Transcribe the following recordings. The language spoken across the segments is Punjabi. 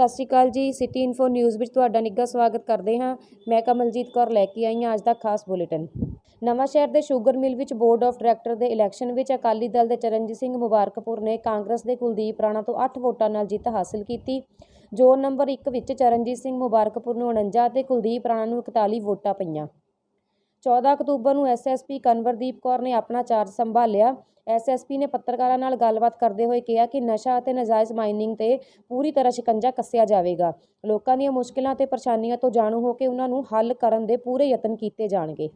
ਸਤਿ ਸ਼੍ਰੀ ਅਕਾਲ ਜੀ। ਸਿਟੀ ਇਨਫੋ ਨਿਊਜ਼ ਵਿੱਚ ਤੁਹਾਡਾ ਨਿੱਘਾ ਸਵਾਗਤ ਕਰਦੇ ਹਾਂ। ਮੈਂ ਕਮਲਜੀਤ ਕੌਰ ਲੈ ਕੇ ਆਈ ਹਾਂ ਅੱਜ ਦਾ ਖਾਸ ਬੁਲੇਟਿਨ। ਨਵਾਂ ਸ਼ਹਿਰ ਦੇ ਸ਼ੂਗਰ ਮਿਲ ਵਿੱਚ ਬੋਰਡ ਆਫ ਡਾਇਰੈਕਟਰ ਦੇ ਇਲੈਕਸ਼ਨ ਵਿੱਚ ਅਕਾਲੀ ਦਲ ਦੇ ਚਰਨਜੀਤ ਸਿੰਘ ਮੁਬਾਰਕਪੁਰ ਨੇ ਕਾਂਗਰਸ ਦੇ ਕੁਲਦੀਪ ਰਾਣਾ ਤੋਂ 8 ਵੋਟਾਂ ਨਾਲ ਜਿੱਤ ਹਾਸਲ ਕੀਤੀ। ਜ਼ੋਨ ਨੰਬਰ 1 ਵਿੱਚ ਚਰਨਜੀਤ ਸਿੰਘ ਮੁਬਾਰਕਪੁਰ ਨੂੰ 49 ਅਤੇ ਕੁਲਦੀਪ ਰਾਣਾ ਨੂੰ 41 ਵੋਟਾਂ ਪਈਆਂ। 14 ਅਕਤੂਬਰ ਨੂੰ ਐਸਐਸਪੀ ਕਨਵਰਦੀਪ ਕੌਰ ਨੇ ਆਪਣਾ ਚਾਰਜ ਸੰਭਾਲਿਆ। ਐਸਐਸਪੀ ਨੇ ਪੱਤਰਕਾਰਾਂ ਨਾਲ ਗੱਲਬਾਤ ਕਰਦੇ ਹੋਏ ਕਿਹਾ ਕਿ ਨਸ਼ਾ ਅਤੇ ਨਾਜਾਇਜ਼ ਮਾਈਨਿੰਗ ਤੇ ਪੂਰੀ ਤਰ੍ਹਾਂ ਸ਼ਿਕੰਜਾ ਕੱਸਿਆ ਜਾਵੇਗਾ। ਲੋਕਾਂ ਦੀਆਂ ਮੁਸ਼ਕਿਲਾਂ ਤੇ ਪਰੇਸ਼ਾਨੀਆਂ ਤੋਂ ਜਾਣੂ ਹੋ ਕੇ ਉਹਨਾਂ ਨੂੰ ਹੱਲ ਕਰਨ ਦੇ ਪੂਰੇ ਯਤਨ ਕੀਤੇ ਜਾਣਗੇ।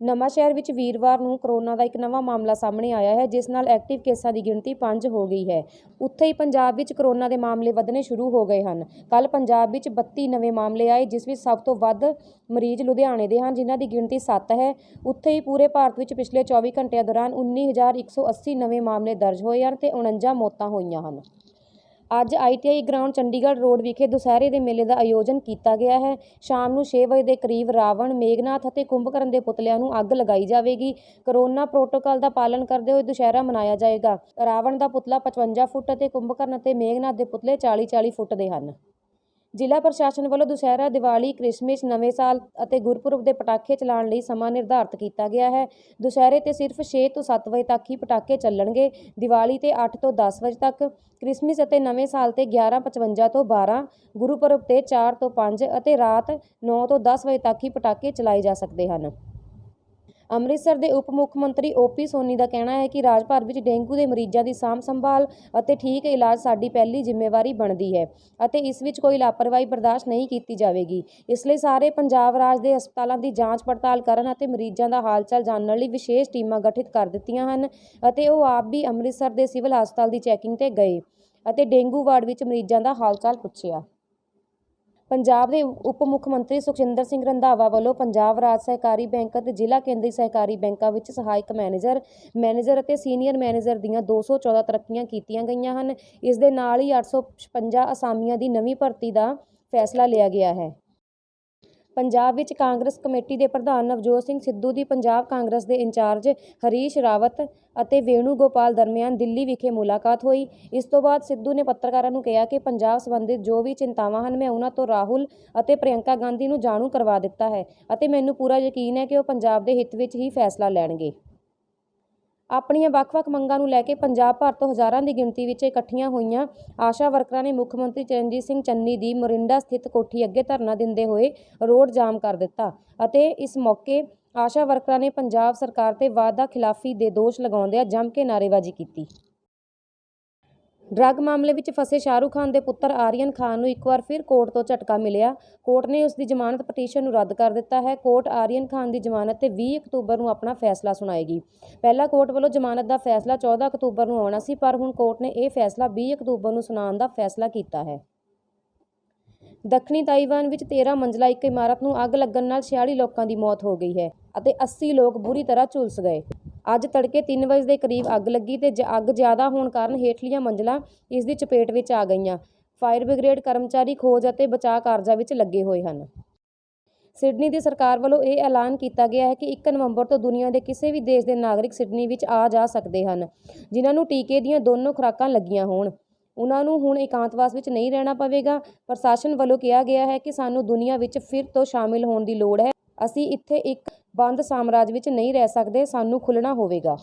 ਨਵਾਂ ਸ਼ਹਿਰ ਵਿੱਚ ਵੀਰਵਾਰ ਨੂੰ ਕਰੋਨਾ ਦਾ ਇੱਕ ਨਵਾਂ ਮਾਮਲਾ ਸਾਹਮਣੇ ਆਇਆ ਹੈ, ਜਿਸ ਨਾਲ ਐਕਟਿਵ ਕੇਸਾਂ ਦੀ ਗਿਣਤੀ 5 ਹੋ ਗਈ ਹੈ। ਉੱਥੇ ਹੀ ਪੰਜਾਬ ਵਿੱਚ ਕਰੋਨਾ ਦੇ ਮਾਮਲੇ ਵਧਣੇ ਸ਼ੁਰੂ ਹੋ ਗਏ ਹਨ। ਕੱਲ ਪੰਜਾਬ ਵਿੱਚ 32 ਨਵੇਂ ਮਾਮਲੇ ਆਏ, ਜਿਸ ਵਿੱਚ ਸਭ ਤੋਂ ਵੱਧ ਮਰੀਜ਼ ਲੁਧਿਆਣੇ ਦੇ ਹਨ, ਜਿਨ੍ਹਾਂ ਦੀ ਗਿਣਤੀ 7 ਹੈ। ਉੱਥੇ ਹੀ ਪੂਰੇ ਭਾਰਤ ਵਿੱਚ ਪਿਛਲੇ 24 ਘੰਟਿਆਂ ਦੌਰਾਨ 19180 ਨਵੇਂ ਮਾਮਲੇ ਦਰਜ ਹੋਏ ਹਨ ਤੇ 49 ਮੌਤਾਂ ਹੋਈਆਂ ਹਨ। ਅੱਜ ਆਈਟੀਆਈ ਗਰਾਊਂਡ ਚੰਡੀਗੜ੍ਹ ਰੋਡ ਵਿਖੇ ਦੁਸਹਿਰੇ ਦੇ ਮੇਲੇ ਦਾ ਆਯੋਜਨ ਕੀਤਾ ਗਿਆ ਹੈ। ਸ਼ਾਮ ਨੂੰ 6 ਵਜੇ ਦੇ ਕਰੀਬ ਰਾਵਣ, ਮੇਘਨਾਥ ਅਤੇ ਕੁੰਭਕਰਨ ਦੇ ਪੁਤਲਿਆਂ ਨੂੰ ਅੱਗ ਲਗਾਈ ਜਾਵੇਗੀ। ਕਰੋਨਾ ਪ੍ਰੋਟੋਕਾਲ ਦਾ ਪਾਲਣ ਕਰਦੇ ਹੋਏ ਦੁਸਹਿਰਾ ਮਨਾਇਆ ਜਾਏਗਾ। ਰਾਵਣ ਦਾ ਪੁਤਲਾ 55 ਫੁੱਟ ਅਤੇ ਕੁੰਭਕਰਨ ਅਤੇ ਮੇਘਨਾਥ ਦੇ ਪੁਤਲੇ 40-40 ਫੁੱਟ ਦੇ ਹਨ। ਜ਼ਿਲ੍ਹਾ ਪ੍ਰਸ਼ਾਸਨ ਵੱਲੋਂ ਦੁਸਹਿਰਾ, ਦੀਵਾਲੀ, ਕ੍ਰਿਸਮਸ, ਨਵੇਂ ਸਾਲ ਅਤੇ ਗੁਰਪੁਰਬ ਦੇ ਪਟਾਕੇ ਚਲਾਉਣ ਲਈ ਸਮਾਂ ਨਿਰਧਾਰਤ ਕੀਤਾ ਗਿਆ ਹੈ। ਦੁਸਹਿਰੇ ਤੇ ਸਿਰਫ 6 ਤੋਂ 7 ਵਜੇ ਤੱਕ ਹੀ ਪਟਾਕੇ ਚੱਲਣਗੇ। ਦੀਵਾਲੀ ਤੇ 8 ਤੋਂ 10 ਵਜੇ ਤੱਕ, ਕ੍ਰਿਸਮਸ ਅਤੇ ਨਵੇਂ ਸਾਲ ਤੇ 11:55 ਤੋਂ 12 ਗੁਰਪੁਰਬ ਤੇ 4 ਤੋਂ 5 ਅਤੇ ਰਾਤ 9 ਤੋਂ 10 ਵਜੇ ਤੱਕ ਹੀ ਪਟਾਕੇ ਚਲਾਏ ਜਾ ਸਕਦੇ ਹਨ। ਅੰਮ੍ਰਿਤਸਰ ਦੇ ਉਪ ਮੁੱਖ ਮੰਤਰੀ ਓਪੀ ਸੋਨੀ ਦਾ ਕਹਿਣਾ ਹੈ ਕਿ ਰਾਜ ਭਰ ਵਿੱਚ ਡੇਂਗੂ ਦੇ ਮਰੀਜ਼ਾਂ ਦੀ ਸਾਂਭ ਸੰਭਾਲ ਅਤੇ ਠੀਕ ਇਲਾਜ ਸਾਡੀ ਪਹਿਲੀ ਜ਼ਿੰਮੇਵਾਰੀ ਬਣਦੀ ਹੈ ਅਤੇ ਇਸ ਵਿੱਚ ਕੋਈ ਲਾਪਰਵਾਹੀ ਬਰਦਾਸ਼ਤ ਨਹੀਂ ਕੀਤੀ ਜਾਵੇਗੀ। ਇਸ ਲਈ ਸਾਰੇ ਪੰਜਾਬ ਰਾਜ ਦੇ ਹਸਪਤਾਲਾਂ ਦੀ ਜਾਂਚ ਪੜਤਾਲ ਕਰਨ ਅਤੇ ਮਰੀਜ਼ਾਂ ਦਾ ਹਾਲਚਾਲ ਜਾਣਨ ਲਈ ਵਿਸ਼ੇਸ਼ ਟੀਮਾਂ ਗਠਿਤ ਕਰ ਦਿੱਤੀਆਂ ਹਨ ਅਤੇ ਉਹ ਆਪ ਵੀ ਅੰਮ੍ਰਿਤਸਰ ਦੇ ਸਿਵਲ ਹਸਪਤਾਲ ਦੀ ਚੈਕਿੰਗ ਤੇ ਗਏ ਅਤੇ ਡੇਂਗੂ ਵਾਰਡ ਵਿੱਚ ਮਰੀਜ਼ਾਂ ਦਾ ਹਾਲਚਾਲ ਪੁੱਛਿਆ। ਪੰਜਾਬ ਦੇ ਉਪ ਮੁੱਖ ਮੰਤਰੀ ਸੁਖਜਿੰਦਰ ਸਿੰਘ ਰੰਧਾਵਾ ਵੱਲੋਂ ਪੰਜਾਬ ਰਾਜ ਸਹਿਕਾਰੀ ਬੈਂਕ ਅਤੇ ਜ਼ਿਲ੍ਹਾ ਕੇਂਦਰੀ ਸਹਿਕਾਰੀ ਬੈਂਕਾਂ ਵਿੱਚ ਸਹਾਇਕ ਮੈਨੇਜਰ ਮੈਨੇਜਰ ਅਤੇ ਸੀਨੀਅਰ ਮੈਨੇਜਰ ਦੀਆਂ 214 ਤਰੱਕੀਆਂ ਕੀਤੀਆਂ ਗਈਆਂ ਹਨ। ਇਸ ਦੇ ਨਾਲ ਹੀ 856 ਅਸਾਮੀਆਂ ਦੀ ਨਵੀਂ ਭਰਤੀ ਦਾ ਫੈਸਲਾ ਲਿਆ ਗਿਆ ਹੈ। ਪੰਜਾਬ ਵਿੱਚ ਕਾਂਗਰਸ ਕਮੇਟੀ ਦੇ ਪ੍ਰਧਾਨ ਨਵਜੋਤ ਸਿੰਘ ਸਿੱਧੂ ਦੀ ਪੰਜਾਬ ਕਾਂਗਰਸ ਦੇ ਇੰਚਾਰਜ ਹਰੀਸ਼ ਰਾਵਤ ਅਤੇ ਵੇਣੂ ਗੋਪਾਲ ਦਰਮਿਆਨ ਦਿੱਲੀ ਵਿਖੇ ਮੁਲਾਕਾਤ ਹੋਈ। ਇਸ ਤੋਂ ਬਾਅਦ ਸਿੱਧੂ ਨੇ ਪੱਤਰਕਾਰਾਂ ਨੂੰ ਕਿਹਾ ਕਿ ਪੰਜਾਬ ਸੰਬੰਧਿਤ ਜੋ ਵੀ ਚਿੰਤਾਵਾਂ ਹਨ, ਮੈਂ ਉਹਨਾਂ ਤੋਂ ਰਾਹੁਲ ਅਤੇ ਪ੍ਰਿਯੰਕਾ ਗਾਂਧੀ ਨੂੰ ਜਾਣੂ ਕਰਵਾ ਦਿੱਤਾ ਹੈ ਅਤੇ ਮੈਨੂੰ ਪੂਰਾ ਯਕੀਨ ਹੈ ਕਿ ਉਹ ਪੰਜਾਬ ਦੇ ਹਿੱਤ ਵਿੱਚ ਹੀ ਫੈਸਲਾ ਲੈਣਗੇ। ਆਪਣੀਆਂ ਵੱਖ-ਵੱਖ ਮੰਗਾਂ ਨੂੰ ਲੈ ਕੇ ਪੰਜਾਬ ਭਰ ਤੋਂ ਹਜ਼ਾਰਾਂ ਦੀ ਗਿਣਤੀ ਵਿੱਚ ਇਕੱਠੀਆਂ ਹੋਈਆਂ। ਆਸ਼ਾ ਵਰਕਰਾਂ ਨੇ ਮੁੱਖ ਮੰਤਰੀ ਚਰਨਜੀਤ ਸਿੰਘ ਚੰਨੀ ਦੀ ਮੋਰਿੰਡਾ ਸਥਿਤ ਕੋਠੀ ਅੱਗੇ ਧਰਨਾ ਦਿੰਦੇ ਹੋਏ ਰੋਡ ਜਾਮ ਕਰ ਦਿੱਤਾ ਅਤੇ ਇਸ ਮੌਕੇ ਆਸ਼ਾ ਵਰਕਰਾਂ ਨੇ ਪੰਜਾਬ ਸਰਕਾਰ ਤੇ ਵਾਅਦਾ ਖਿਲਾਫੀ ਦੇ ਦੋਸ਼ ਲਗਾਉਂਦਿਆਂ ਜੰਮ ਕੇ ਨਾਅਰੇਬਾਜ਼ੀ ਕੀਤੀ। ਡਰੱਗ ਮਾਮਲੇ ਵਿੱਚ ਫਸੇ ਸ਼ਾਹਰੁਖ ਖਾਨ ਦੇ ਪੁੱਤਰ ਆਰੀਅਨ ਖਾਨ ਨੂੰ ਇੱਕ ਵਾਰ ਫਿਰ ਕੋਰਟ ਤੋਂ ਝਟਕਾ ਮਿਲਿਆ। ਕੋਰਟ ਨੇ ਉਸ ਦੀ ਜ਼ਮਾਨਤ ਪਟੀਸ਼ਨ ਨੂੰ ਰੱਦ ਕਰ ਦਿੱਤਾ ਹੈ। ਕੋਰਟ ਆਰੀਅਨ ਖਾਨ ਦੀ ਜ਼ਮਾਨਤ ਤੇ 20 ਅਕਤੂਬਰ ਨੂੰ ਆਪਣਾ ਫੈਸਲਾ ਸੁਣਾਏਗੀ। ਪਹਿਲਾਂ ਕੋਰਟ ਵੱਲੋਂ ਜ਼ਮਾਨਤ ਦਾ ਫੈਸਲਾ 14 ਅਕਤੂਬਰ ਨੂੰ ਆਉਣਾ ਸੀ, ਪਰ ਹੁਣ ਕੋਰਟ ਨੇ ਇਹ ਫੈਸਲਾ 20 ਅਕਤੂਬਰ ਨੂੰ ਸੁਣਾਉਣ ਦਾ ਫੈਸਲਾ ਕੀਤਾ ਹੈ। ਦੱਖਣੀ ਤਾਈਵਾਨ ਵਿੱਚ 13 ਮੰਜ਼ਲਾ ਇੱਕ ਇਮਾਰਤ ਨੂੰ ਅੱਗ ਲੱਗਣ ਨਾਲ 46 ਲੋਕਾਂ ਦੀ ਮੌਤ ਹੋ ਗਈ ਹੈ ਅਤੇ 80 ਲੋਕ ਬੁਰੀ ਤਰ੍ਹਾਂ ਝੁਲਸ ਗਏ। ਅੱਜ ਤੜਕੇ 3 ਵਜੇ ਦੇ ਕਰੀਬ ਅੱਗ ਲੱਗੀ ਤੇ ਜ- ਅੱਗ ਜ਼ਿਆਦਾ ਹੋਣ ਕਾਰਨ ਹੇਠਲੀਆਂ ਮੰਜ਼ਲਾਂ ਇਸ ਦੀ ਚਪੇਟ ਵਿੱਚ ਆ ਗਈਆਂ। ਫਾਇਰ ਬ੍ਰਿਗੇਡ ਕਰਮਚਾਰੀ ਖੋਜ ਅਤੇ ਬਚਾਅ ਕਾਰਜਾਂ ਵਿੱਚ ਲੱਗੇ ਹੋਏ ਹਨ। ਸਿਡਨੀ ਦੀ ਸਰਕਾਰ ਵੱਲੋਂ ਇਹ ਐਲਾਨ ਕੀਤਾ ਗਿਆ ਹੈ ਕਿ 1 ਨਵੰਬਰ ਤੋਂ ਦੁਨੀਆ ਦੇ ਕਿਸੇ ਵੀ ਦੇਸ਼ ਦੇ ਨਾਗਰਿਕ ਸਿਡਨੀ ਵਿੱਚ ਆ ਜਾ ਸਕਦੇ ਹਨ, ਜਿਨ੍ਹਾਂ ਨੂੰ ਟੀਕੇ ਦੀਆਂ ਦੋਨੋਂ ਖੁਰਾਕਾਂ ਲੱਗੀਆਂ ਹੋਣ। ਉਹਨਾਂ ਨੂੰ ਹੁਣ ਇਕਾਂਤਵਾਸ ਵਿੱਚ ਨਹੀਂ ਰਹਿਣਾ ਪਵੇਗਾ। ਪ੍ਰਸ਼ਾਸਨ ਵੱਲੋਂ ਕਿਹਾ ਗਿਆ ਹੈ ਕਿ ਸਾਨੂੰ ਦੁਨੀਆ ਵਿੱਚ ਫਿਰ ਤੋਂ ਸ਼ਾਮਿਲ ਹੋਣ ਦੀ ਲੋੜ ਹੈ। ਅਸੀਂ ਇੱਥੇ ਇੱਕ ਬੰਦ ਸਾਮਰਾਜ ਵਿੱਚ ਨਹੀਂ ਰਹਿ ਸਕਦੇ, ਸਾਨੂੰ ਖੁੱਲਣਾ ਹੋਵੇਗਾ।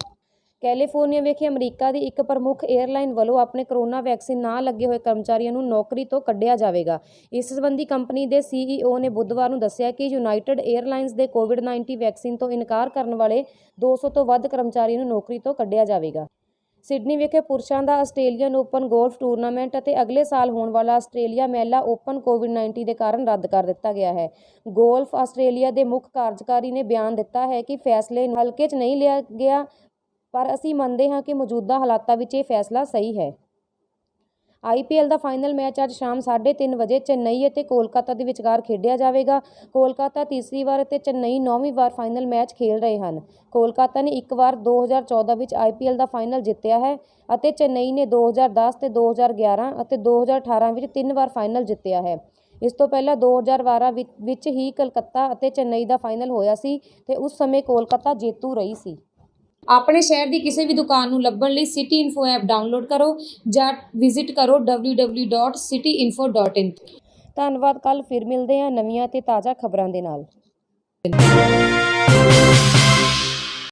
ਕੈਲੀਫੋਰਨੀਆ ਵਿਖੇ ਅਮਰੀਕਾ ਦੀ ਇੱਕ ਪ੍ਰਮੁੱਖ 에ਅਰਲਾਈਨ ਵੱਲੋਂ ਆਪਣੇ ਕਰੋਨਾ ਵੈਕਸੀਨ ਨਾ ਲੱਗੇ ਹੋਏ ਕਰਮਚਾਰੀਆਂ ਨੂੰ ਨੌਕਰੀ ਤੋਂ ਕੱਢਿਆ ਜਾਵੇਗਾ। ਇਸ ਸੰਬੰਧੀ ਕੰਪਨੀ ਦੇ ਸੀਈਓ ਨੇ ਬੁੱਧਵਾਰ ਨੂੰ ਦੱਸਿਆ ਕਿ ਯੂਨਾਈਟਿਡ 에ਅਰਲਾਈਨਸ ਦੇ ਕੋਵਿਡ-19 ਵੈਕਸੀਨ ਤੋਂ ਇਨਕਾਰ ਕਰਨ ਵਾਲੇ 200 ਤੋਂ ਵੱਧ ਕਰਮਚਾਰੀਆਂ ਨੂੰ ਨੌਕਰੀ ਤੋਂ ਕੱਢਿਆ ਜਾਵੇਗਾ। ਸਿਡਨੀ ਵਿਖੇ ਪੁਰਸ਼ਾਂ ਦਾ ਆਸਟ੍ਰੇਲੀਅਨ ਓਪਨ ਗੋਲਫ ਟੂਰਨਾਮੈਂਟ ਅਤੇ ਅਗਲੇ ਸਾਲ ਹੋਣ ਵਾਲਾ ਆਸਟ੍ਰੇਲੀਆ ਮਹਿਲਾ ਓਪਨ ਕੋਵਿਡ-19 ਦੇ ਕਾਰਨ ਰੱਦ ਕਰ ਦਿੱਤਾ ਗਿਆ ਹੈ। ਗੋਲਫ ਆਸਟ੍ਰੇਲੀਆ ਦੇ ਮੁੱਖ ਕਾਰਜਕਾਰੀ ਨੇ ਬਿਆਨ ਦਿੱਤਾ ਹੈ ਕਿ ਫੈਸਲੇ ਨੂੰ ਹਲਕੇ 'ਚ ਨਹੀਂ ਲਿਆ ਗਿਆ, ਪਰ ਅਸੀਂ ਮੰਨਦੇ ਹਾਂ ਕਿ ਮੌਜੂਦਾ ਹਾਲਾਤਾਂ ਵਿੱਚ ਇਹ ਫੈਸਲਾ ਸਹੀ ਹੈ। ਆਈਪੀਐਲ ਦਾ ਫਾਈਨਲ ਮੈਚ ਅੱਜ ਸ਼ਾਮ 3:30 ਵਜੇ ਚੇਨਈ ਅਤੇ ਕੋਲਕਾਤਾ ਦੇ ਵਿਚਕਾਰ ਖੇਡਿਆ ਜਾਵੇਗਾ। ਕੋਲਕਾਤਾ ਤੀਸਰੀ ਵਾਰ ਅਤੇ ਚੇਨਈ ਨੌਵੀਂ ਵਾਰ ਫਾਈਨਲ ਮੈਚ ਖੇਡ ਰਹੇ ਹਨ। ਕੋਲਕਾਤਾ ਨੇ ਇੱਕ ਵਾਰ 2014 ਵਿੱਚ ਆਈਪੀਐਲ ਦਾ ਫਾਈਨਲ ਜਿੱਤਿਆ ਹੈ ਅਤੇ ਚੇਨਈ ਨੇ 2010 ਤੇ 2011 ਅਤੇ 2018 ਵਿੱਚ ਤਿੰਨ ਵਾਰ ਫਾਈਨਲ ਜਿੱਤਿਆ ਹੈ। ਇਸ ਤੋਂ ਪਹਿਲਾਂ 2012 ਵਿੱਚ ਵਿੱਚ ਹੀ ਕਲਕੱਤਾ ਅਤੇ ਚੇਨਈ ਦਾ ਫਾਈਨਲ ਹੋਇਆ ਸੀ ਤੇ ਉਸ ਸਮੇਂ ਕੋਲਕਾਤਾ ਜੇਤੂ ਰਹੀ ਸੀ। ਆਪਣੇ ਸ਼ਹਿਰ ਦੀ ਕਿਸੇ ਵੀ ਦੁਕਾਨ ਨੂੰ ਲੱਭਣ ਲਈ ਸਿਟੀ ਇਨਫੋ ਐਪ ਡਾਊਨਲੋਡ ਕਰੋ ਜਾਂ ਵਿਜ਼ਿਟ ਕਰੋ www.cityinfo.in ਧੰਨਵਾਦ ਕੱਲ ਫਿਰ ਮਿਲਦੇ ਹਾਂ ਨਵੀਆਂ ਤੇ ਤਾਜ਼ਾ ਖਬਰਾਂ ਦੇ ਨਾਲ।